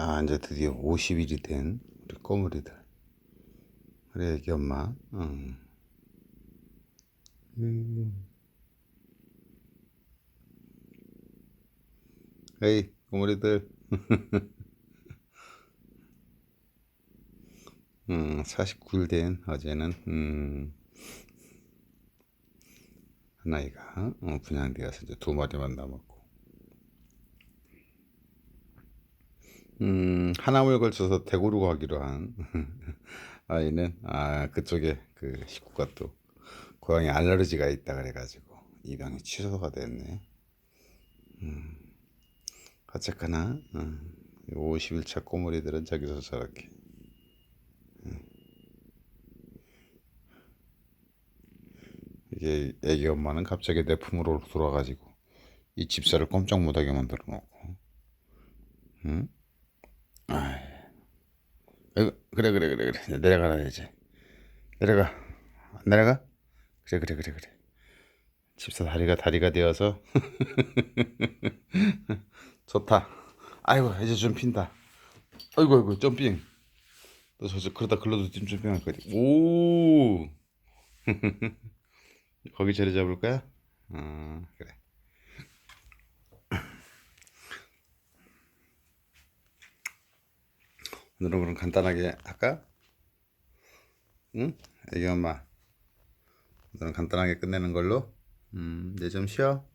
아, 이제 드디어 50일이 된 우리 꼬물이들. 그래, 애기 엄마. 응. 음. 에이, 꼬물이들. 음, 49일 된 어제는, 음, 하나이가, 어, 분양되어서 이제 두 마리만 남았고. 음, 하나물 걸쳐서 대구로 가기로 한 아이는 아 그쪽에 그 식구가 또 고양이 알러지가 있다 그래가지고 입양이 취소가 됐네. 음, 어쨌거나 음, 50일차 꼬물이들은 저기서 저렇게 음. 이게 애기 엄마는 갑자기 내 품으로 돌아가지고 이 집사를 꼼짝 못하게 만들어 놓고 응? 그래 그래 그래 그래. 내려가라 이제. 내려가. 안 내려가? 그래 그래 그래 그래. 집사 다리가 다리가 되어서. 좋다. 아이고 이제 좀 핀다. 아이고 아이고 점핑. 너 저, 저 그러다 글러도 좀 점핑할 거지 오! 거기 자리 잡을 거야? 아 그래 오늘은 간단하게 할까? 응? 애기 엄마 오늘은 간단하게 끝내는 걸로 음, 이제 좀 쉬어